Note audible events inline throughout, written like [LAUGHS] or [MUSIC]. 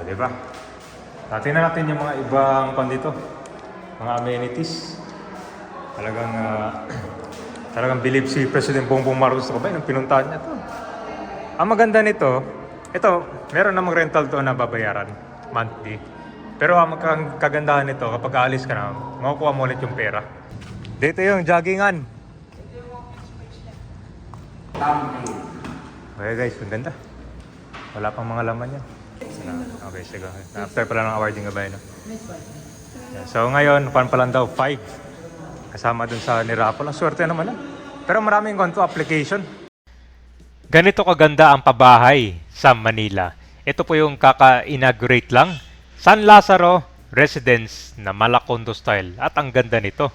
O, di ba? Tingnan natin yung mga ibang pan dito. Mga amenities. Talagang, ah, [CLEARS THROAT] talagang believe si President Bongbong Marcos ko ba, nung pinuntahan niya to. Ang maganda nito, ito, meron namang rental to na babayaran monthly. Pero ang kagandahan nito, kapag aalis ka na, makukuha mo ulit yung pera. Dito yung joggingan. Okay guys, ang ganda. Wala pang mga laman yan. Na- Okay, sige. After pala ng awarding gabay, no? Yeah, So ngayon, pan pa lang daw, 5. Kasama dun sa Nirapo lang. Swerte naman lang. Pero maraming konto application. Ganito kaganda ang pabahay sa Manila. Ito po yung kaka-inaugurate lang. San Lazaro Residence na Malacondo style. At ang ganda nito.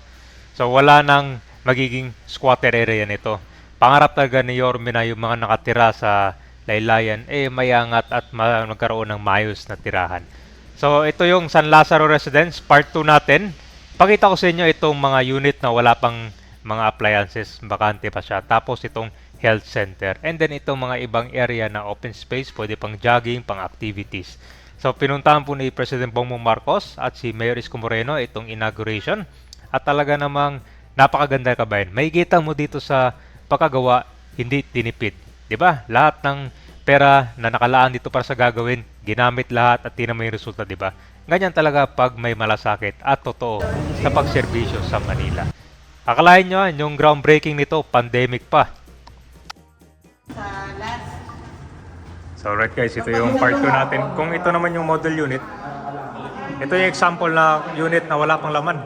So wala nang magiging squatter area nito. Pangarap talaga ni Yorme na yung mga nakatira sa Laylayan eh mayangat at ma- magkaroon ng mayos na tirahan. So ito yung San Lazaro Residence, part 2 natin. Pakita ko sa inyo itong mga unit na wala pang mga appliances, bakante pa siya. Tapos itong health center. And then itong mga ibang area na open space, pwede pang jogging, pang activities. So pinuntahan po ni President Bongbong Marcos at si Mayor Isko Moreno itong inauguration. At talaga namang napakaganda kabayan. May kita mo dito sa pagkagawa, hindi tinipid. 'Di ba? Lahat ng pera na nakalaan dito para sa gagawin, ginamit lahat at tinan mo yung resulta, 'di ba? Ganyan talaga pag may malasakit at totoo sa pagserbisyo sa Manila. Akalain nyo, yung groundbreaking nito, pandemic pa. So alright guys, ito yung part 2 natin. Kung ito naman yung model unit, ito yung example na unit na wala pang laman.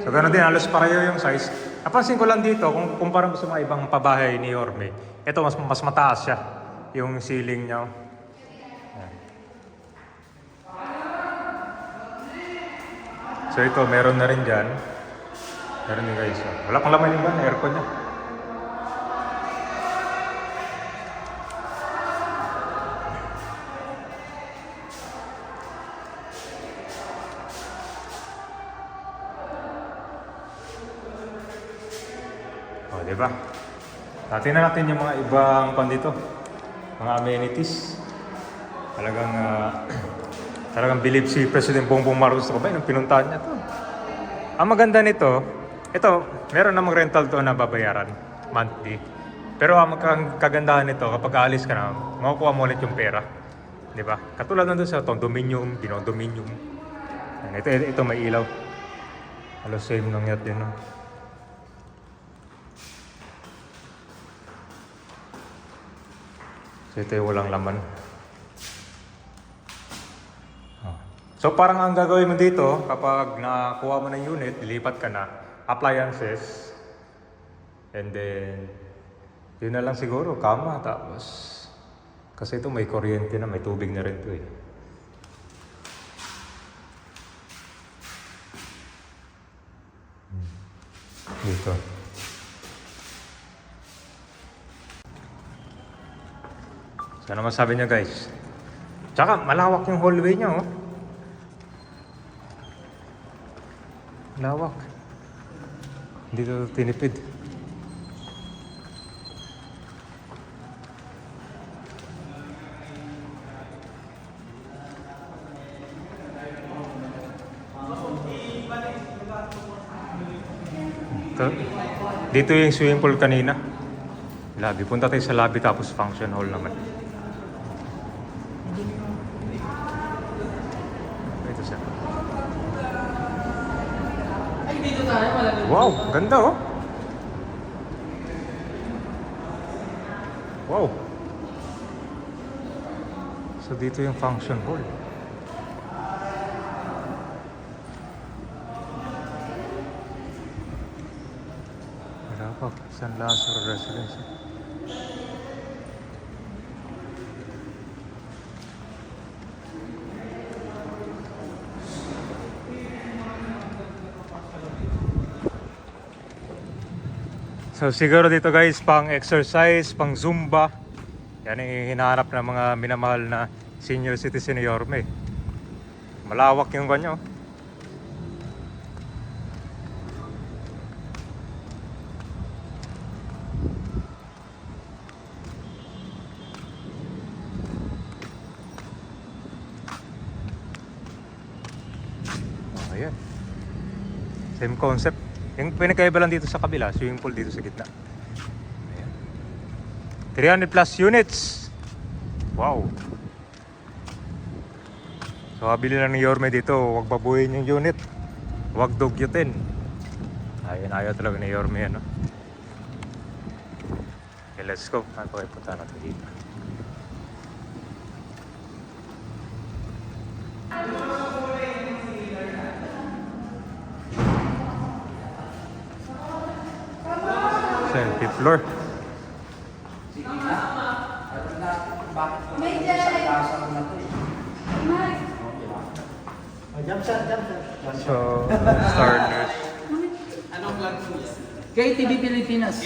So ganoon din, halos pareho yung size. Napansin ko lang dito, kung kumpara mo sa mga ibang pabahay ni Orme, ito mas, mas mataas siya, yung ceiling niya. Yan. So ito, meron na rin dyan. Meron din guys. Wala pang laman yung van, aircon niya. Tingnan natin yung mga ibang pan dito. Mga amenities. Talagang, ah, [CLEARS THROAT] talagang believe si President Bongbong Marcos ba, nung pinuntahan niya to. Ang maganda nito, ito, meron namang rental to na babayaran monthly. Pero ang kagandahan nito, kapag aalis ka na, makukuha mo ulit yung pera. Di ba? Katulad nandun sa condominium, binondominium. Yan, Ito, ito, ito may ilaw. Halos same yat din. No? So ito yung walang laman. Oh. So parang ang gagawin mo dito, kapag nakuha mo ng unit, lilipat ka na, appliances, and then, yun na lang siguro, kama, tapos, kasi ito may kuryente na, may tubig na rin ito eh. Hmm. Dito. So ano masabi niya guys? Tsaka malawak yung hallway niya oh. Lawak. Hindi to tinipid. Ito, dito yung swimming pool kanina. Lobby. Punta tayo sa lobby tapos function hall naman. Ito siya. ay dito tayo malamig Wow, ganda oh. Wow. So dito yung function hall. Malapag, San Lazaro Residence. So siguro dito guys, pang exercise, pang zumba. Yan ang hinahanap ng mga minamahal na senior citizen ni Yorme. Malawak yung ganyo. Ayan. Same concept. Yung pinakaiba lang dito sa kabila, swimming pool dito sa gitna. Ayan. 300 plus units. Wow. So, kabili lang ni Yorme dito, huwag babuhin yung unit. Huwag dugyutin. Ayun, ayaw talaga ni Yorme yan, no? Okay, let's go. Ano pa kayo punta natin dito? Saan? Fifth floor? So, start news. KTV Pilipinas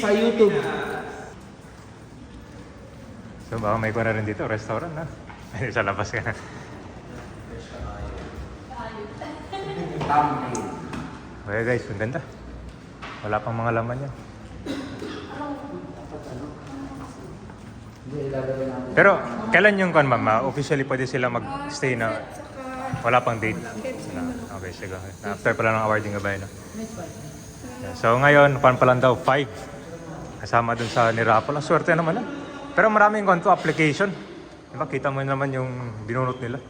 sa YouTube. So baka may kuna rin dito, restaurant na. sa labas ka na. Okay guys, ang ganda. Wala pang mga laman yan. Pero kailan yung kon ma'am? Officially pwede sila mag-stay na wala pang date. Na, okay, sige. Na after pala ng awarding gabay. Yeah, So ngayon, pan pa lang daw 5. Kasama dun sa ni Rapol. Ang swerte naman na. Pero maraming konto application. Diba, kita mo naman yung binunot nila.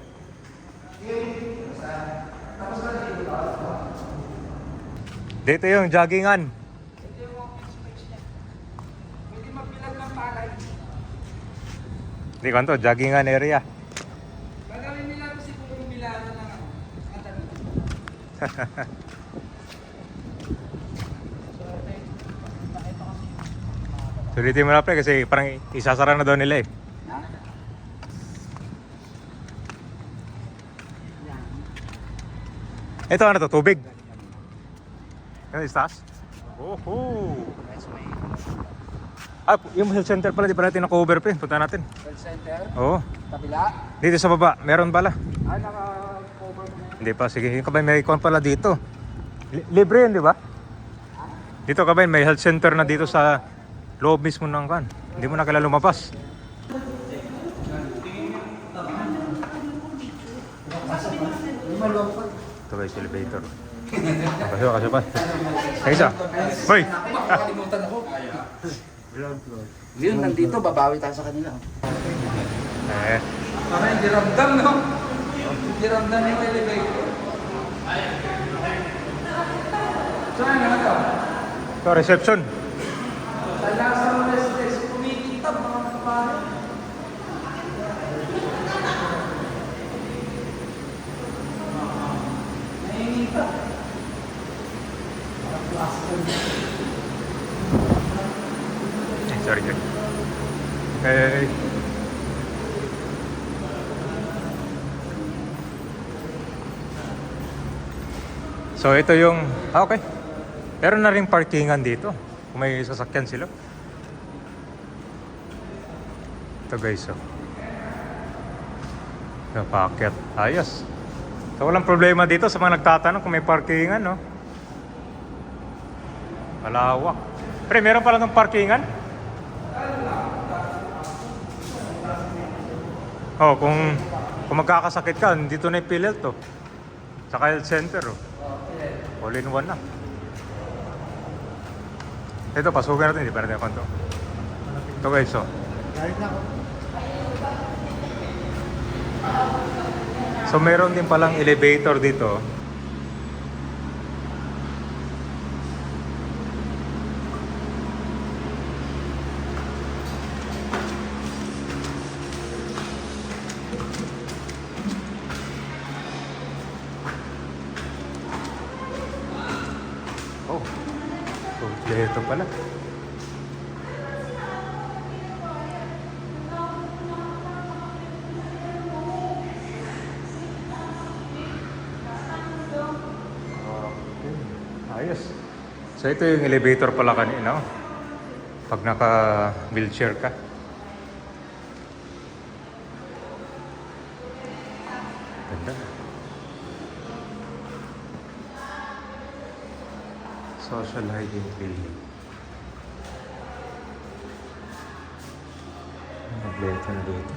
Dito yung joggingan. Hindi konto, joggingan area. Gagawin nila si Puro Milano ng ano. [LAUGHS] Sulitin mo na pre kasi parang isasara na daw nila eh. Ito ano to? Tubig? Ano istas? Oho! Ah, yung health center pala, di pa natin naka-over pre. Punta natin. Call center, Oo. kabila. Dito sa baba, meron pala. Ah, naka-cover na. Hindi pa, sige. Yung kabay, may kon pala dito. Li- libre yun, di ba? Dito kabay, may health center na dito sa loob mismo ng kan. Hindi mo na kailangan lumabas. Ito guys, elevator. Kasi kasi pa. Isa. Hoy! Makakalimutan ako. Yun, nandito, babawi tayo sa kanila. Eh, Para hindi ramdam, no? Hindi ramdam yung elevator. Saan na ito? ito reception. Sa Lazaro Residence, kumikitab mga kapatid. Naiinita. Eh, sorry, sorry. Eh, So ito yung, ah, okay. Meron na rin parkingan dito. Kung may sasakyan sila. Ito guys, oh. Napakyat. Ayos. So walang problema dito sa mga nagtatanong kung may parkingan, no? Malawak. Pre, meron pala ng parkingan? Oh, kung kung magkakasakit ka, dito na PhilHealth to. Saka health center, oh. All in one na. Ito, pasukin natin, hindi pa natin konto. Ito guys, oh. So meron din palang elevator dito. Kompleto pala. Ayos. So ito yung elevator pala kanina. oh. Pag naka-wheelchair ka. social hygiene building. Nag-late na dito.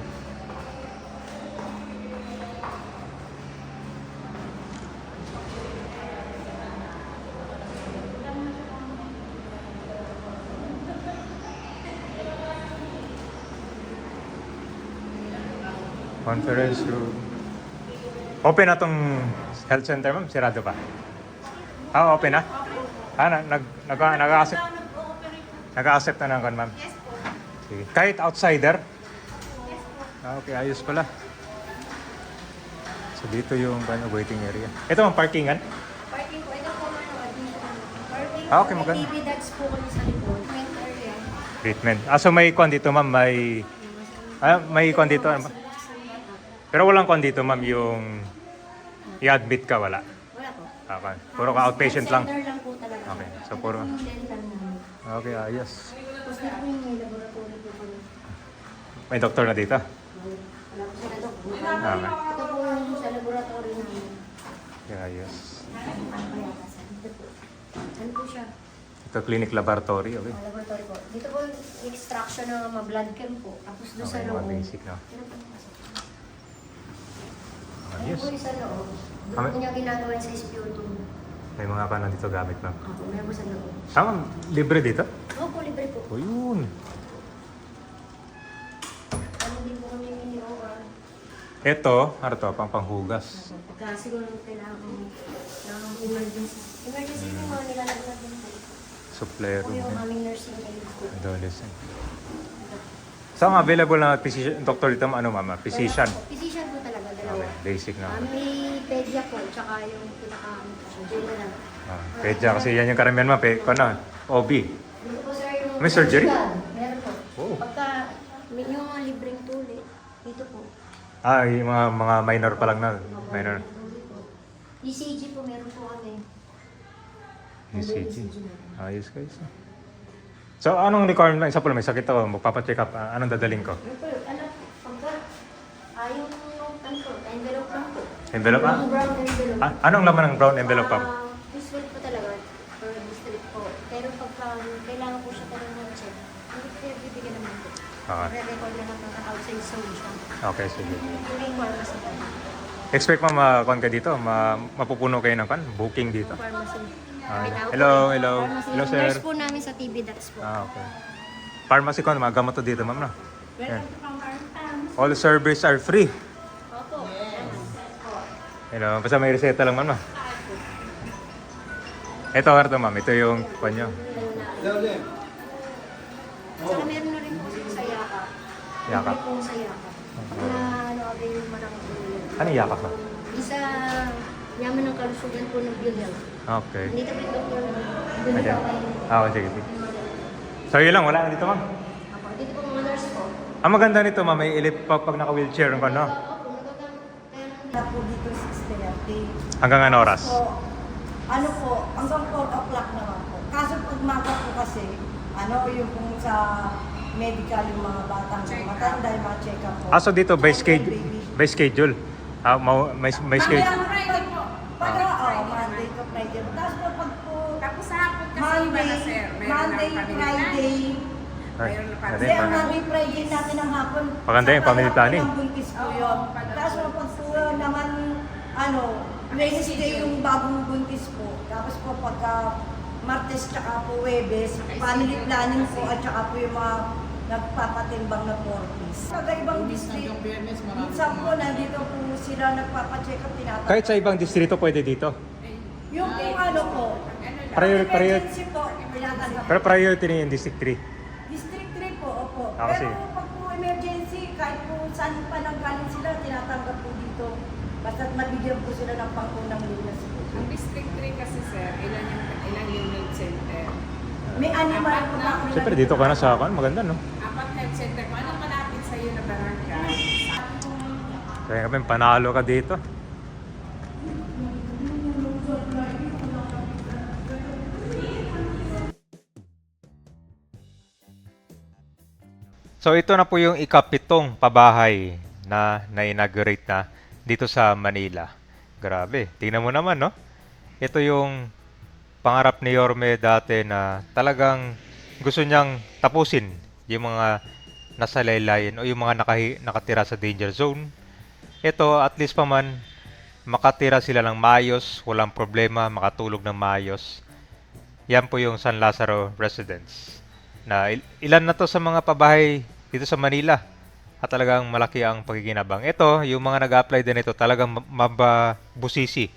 Conference room. Open na tong health center, ma'am? Sirado pa? Ah, open na? Ah, nag, nag, nag, nag-accept, nag-accept na ng kan, ma'am? Yes po. Sige. Kahit outsider? Ah, okay, ayos pala. So dito yung ano, waiting area. Ito ang parkingan? Parking po, ito po ano, additional. Parking Ah, okay, po, maganda. TV decks po kami sa likod. Main area. Treatment. Ah, so may kwan dito, ma'am, may... Ah, may kwan dito. ano ba? Pero walang kwan dito, ma'am, yung... I-admit ka, wala. Wala po. Ah, kwan. Puro ka outpatient lang. Center lang po. Okay, so puro- po. Okay, ayos. Tapos dito po yung may laboratory po kami. May doktor na dito. Wala po sila doc. Ah, Okay. Ito po yung sa laboratory namin. Okay, ayos. Ano po. Ano po siya? Ito, clinic laboratory. Okay. Ah, laboratory po. Dito po yung extraction ng mga blood chem po. Tapos doon sa Okay, loob. mga basic? Ano po pasok? Ayos. Ano po yung sa loob? Doon po niya ginagawa sa SPO2. May mga kanan dito gamit, ma'am. Ako, meron sa loob. Ah, ma'am, libre dito? Opo, libre po. O, yun. Ano din po kami mini-OR. Ito, ano to, pang panghugas. Pagka siguro kailangan ko ng emergency. Emergency po mga nilalaglag din po. Supplier Ako yung aming nursing aid po. Adolescent. Saan ang available na physician, doctor dito, ano mama? Physician. Physician po talaga, dalawa. Okay, basic na. Ah, may pedia po, tsaka yung pinaka ano po siya, general. Ah, pedya, kasi yan yung karamihan ma'am. Pe, ano, OB. Po sir yung... May surgery? Meron po. Oh. Pagka may yung mga libreng tuli, dito po. Ah, yung mga, mga minor pa lang na. Minor. ECG po, meron po kami. ECG. Ayos guys. So, anong requirement? Isa pala, may sakit ako. Magpapacheck up. Ah, anong dadaling ko? Ano po, ano, pagka, ah, yung, ano po, envelope lang po. Envelope ah? Yung brown envelope. Ah, anong laman ng brown envelope pa? Ah, usual po talaga, or district po. Pero pagka kailangan po siya talaga ng check, hindi po bibigyan naman po. Okay. Re-record na lang ng outside solution. Okay, sige. Yung pharmacy po. Expect mo makuha ka dito? Ma, mapupuno kayo ng kan? Booking dito? Yung pharmacy. Ah, Kailangan hello, hello. Pharmacy. Hello, Yung sir. Nurse po namin sa TB Dax po. Ah, okay. Pharmacy ko, mga gamot to dito, ma'am? Yan. Welcome to Pharmacy. All service are free. Know, basta may reseta lang, ma'am, no? Ito, ito, ma'am. Ito yung panyo. Saka meron na rin po sa yakap. Yakap. Libre po sa yakap. Na ano, yung marang Ano yakap, ma'am? Isa, yaman ng kalusugan po ng Bilal. Okay. Dito po yung doktor na Ayan. Ah, sige, sige. So, yun lang. Wala na dito, ma'am. Ako, dito po mga nurse po. Ang maganda nito, ma'am, may ilip pag, pag naka-wheelchair ka, no? Opo, nagagamit. Kaya lang po dito 6.30. Hanggang ano oras? So, ano po, hanggang 4 o'clock naman po. Kaso pag maga po kasi, ano yung kung sa medical yung mga batang matanda, yung mga check-up po. Ah, so dito, by, schedule, by schedule. Ah, mau- may, may schedule. Hanggang Friday po. Pag, oh, Monday to Friday. Tapos po pag po, Tapos sa hapon kasi iba Monday, na sir. Meron Monday, ng family Friday. Ay, Mayroon na pa- ano Hindi, ang paano? Monday, Friday natin ang hapon. Maganda yung family planning. po ng buntis po yun. pag- Tapos pag po naman, ano, Wednesday yung bagong buntis po. Tapos po pagka Martes tsaka po Webes, family planning po at tsaka po yung mga nagpapatimbang na portis. Sa ibang district, minsan po nandito po sila nagpapacheck up, tinatanong. Kahit sa ibang distrito, pwede dito. Yung kung ano po, Prior- prior- emergency po, tinatanggap. Pero priority na yung District 3. District 3 po, opo. Ah, kasi- Pero pag po emergency, kahit po saan pa nanggaling sila, tinatanggap po dito. Basta't mabigyan po sila ng pangunang lunas po. Ang District 3 kasi sir, ilan yung, ilan yung health center? May animal po na ako. Siyempre, dito ka na sa akin. Maganda, no? Apat health center. Kung anong malapit sa iyo na barangay, Kaya kami, panalo ka dito. So ito na po yung ikapitong pabahay na na-inaugurate na dito sa Manila. Grabe, tingnan mo naman no. Ito yung pangarap ni Yorme dati na talagang gusto niyang tapusin yung mga nasa laylayan o yung mga nakahi- nakatira sa danger zone. Ito, at least pa man, makatira sila ng maayos, walang problema, makatulog ng maayos. Yan po yung San Lazaro Residence. Na il- ilan na to sa mga pabahay dito sa Manila at talagang malaki ang pagkikinabang. Ito, yung mga nag-apply din ito, talagang ma- mababusisi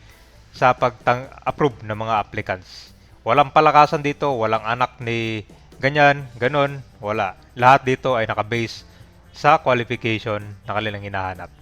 sa pag-approve ng mga applicants. Walang palakasan dito, walang anak ni ganyan, ganon, wala. Lahat dito ay nakabase sa qualification na kanilang hinahanap.